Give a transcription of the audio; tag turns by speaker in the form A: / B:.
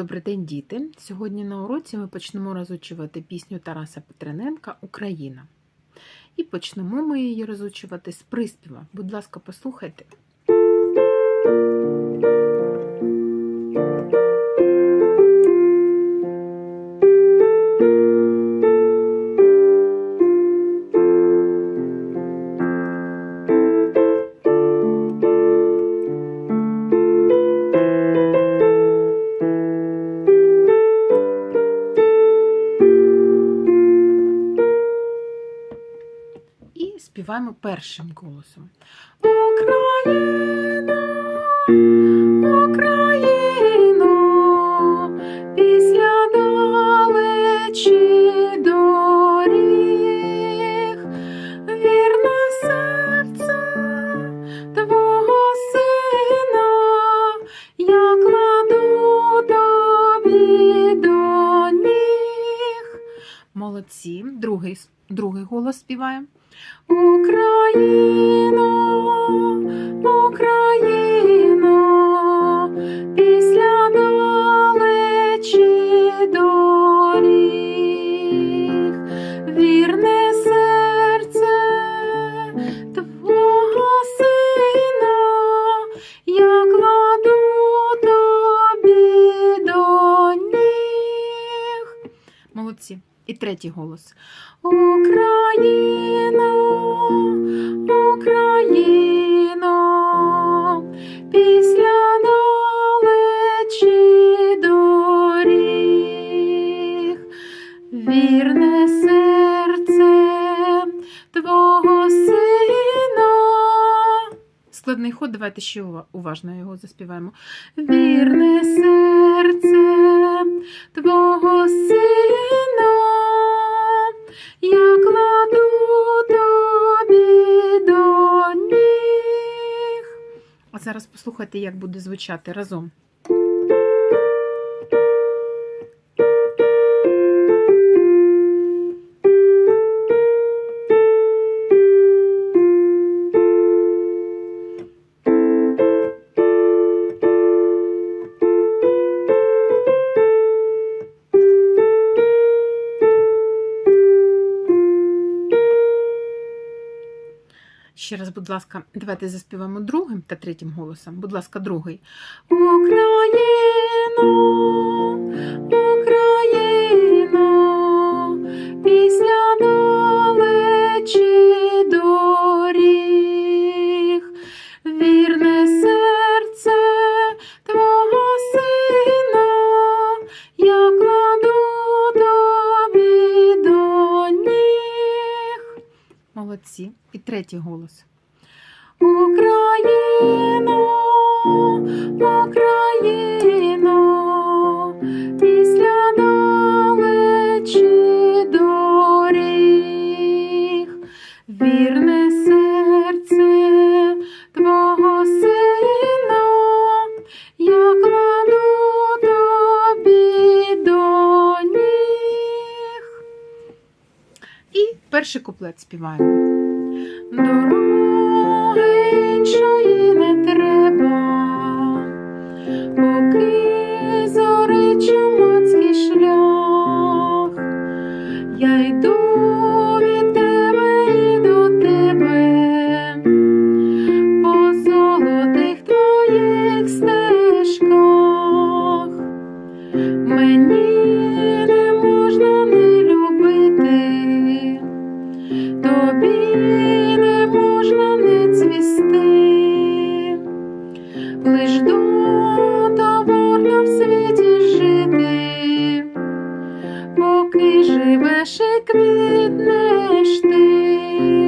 A: Добрий день, діти! Сьогодні на уроці ми почнемо розучувати пісню Тараса Петрененка Україна. І почнемо ми її розучувати з приспіва. Будь ласка, послухайте. І співаємо першим голосом. Україна, Україно, після далечі доріг, вірне серце твого сина, я кладу тобі до ніг. Молодці. Другий, другий голос співаємо. Україно, Україно, після вірне серце твого сина, я кладу тобі до ніг. Молодці. І третій голос. Україно, Україно, після далечі доріг, вірне серце твого сина. Складний ход, давайте ще уважно його заспіваємо. Вірне серце твого сина, Зараз послухайте, як буде звучати разом. Ще раз, будь ласка, давайте заспіваємо другим та третім голосом. Будь ласка, другий. Україно, Молодці. І третій голос. Україно, Україно, після далечі доріг, вірне серце перший куплет співаємо. Дороги живеш і квітнеш ти.